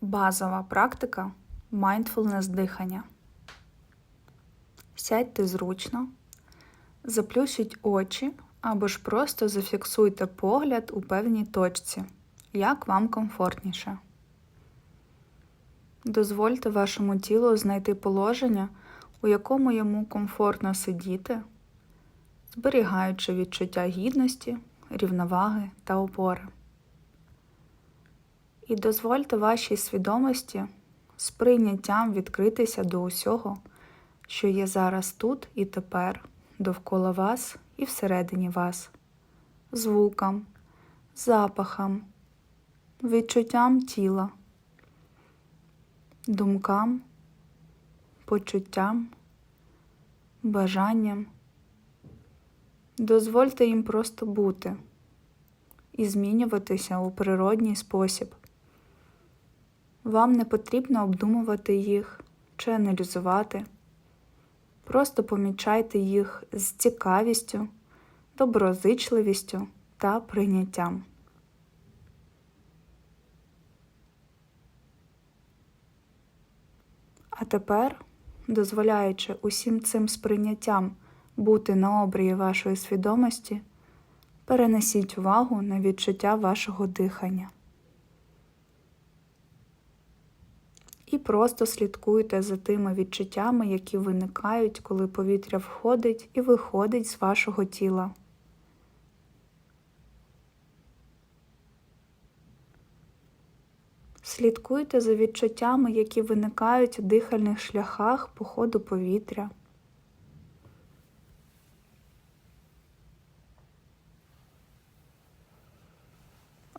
Базова практика mindfulness дихання. Сядьте зручно, заплющіть очі або ж просто зафіксуйте погляд у певній точці, як вам комфортніше. Дозвольте вашому тілу знайти положення, у якому йому комфортно сидіти, зберігаючи відчуття гідності, рівноваги та опори. І дозвольте вашій свідомості з прийняттям відкритися до усього, що є зараз тут і тепер, довкола вас і всередині вас, звукам, запахам, відчуттям тіла, думкам, почуттям, бажанням. Дозвольте їм просто бути і змінюватися у природній спосіб. Вам не потрібно обдумувати їх чи аналізувати. Просто помічайте їх з цікавістю, доброзичливістю та прийняттям. А тепер, дозволяючи усім цим сприйняттям бути на обрії вашої свідомості, перенесіть увагу на відчуття вашого дихання. І просто слідкуйте за тими відчуттями, які виникають, коли повітря входить і виходить з вашого тіла. Слідкуйте за відчуттями, які виникають у дихальних шляхах по ходу повітря.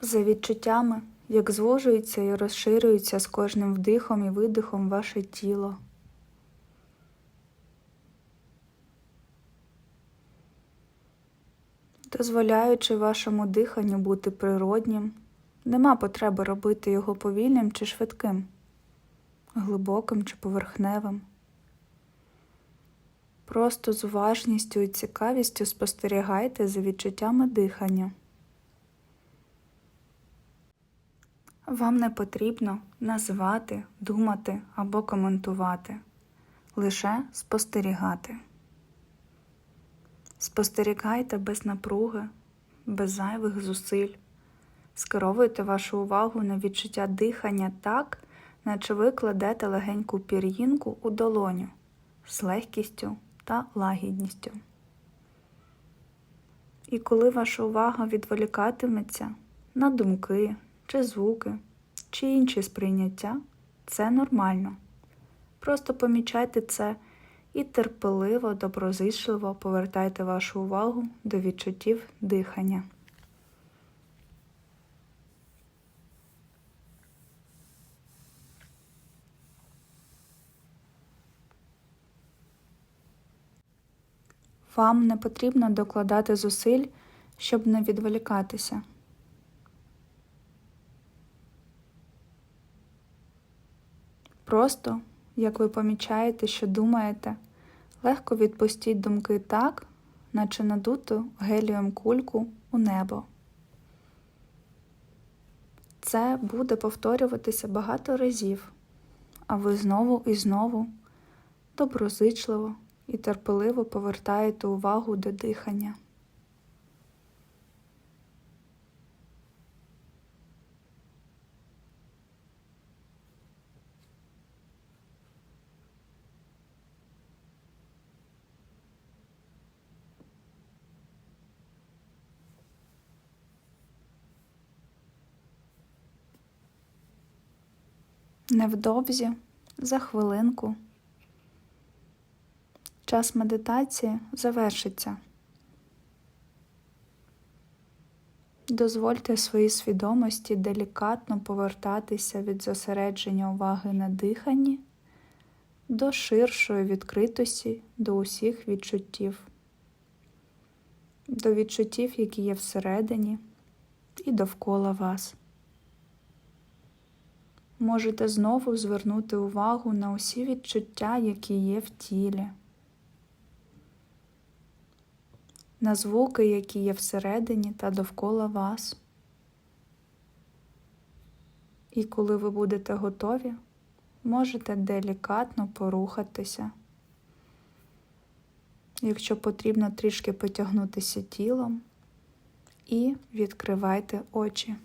За відчуттями, як звужується і розширюється з кожним вдихом і видихом ваше тіло. Дозволяючи вашому диханню бути природнім, нема потреби робити його повільним чи швидким, глибоким чи поверхневим. Просто з уважністю і цікавістю спостерігайте за відчуттями дихання. Вам не потрібно називати, думати або коментувати, лише спостерігати. Спостерігайте без напруги, без зайвих зусиль. Скеровуйте вашу увагу на відчуття дихання так, наче ви кладете легеньку пір'їнку у долоню з легкістю та лагідністю. І коли ваша увага відволікатиметься на думки чи звуки, чи інші сприйняття, це нормально. Просто помічайте це і терпеливо, доброзичливо повертайте вашу увагу до відчуттів дихання. Вам не потрібно докладати зусиль, щоб не відволікатися. Просто, як ви помічаєте, що думаєте, легко відпустіть думки так, наче надуту гелієм кульку у небо. Це буде повторюватися багато разів, а ви знову і знову доброзичливо і терпеливо повертаєте увагу до дихання. Невдовзі, за хвилинку, час медитації завершиться. Дозвольте своїй свідомості делікатно повертатися від зосередження уваги на диханні до ширшої відкритості до усіх відчуттів, до відчуттів, які є всередині і довкола вас можете знову звернути увагу на усі відчуття, які є в тілі, на звуки, які є всередині та довкола вас. І коли ви будете готові, можете делікатно порухатися. Якщо потрібно трішки потягнутися тілом, і відкривайте очі.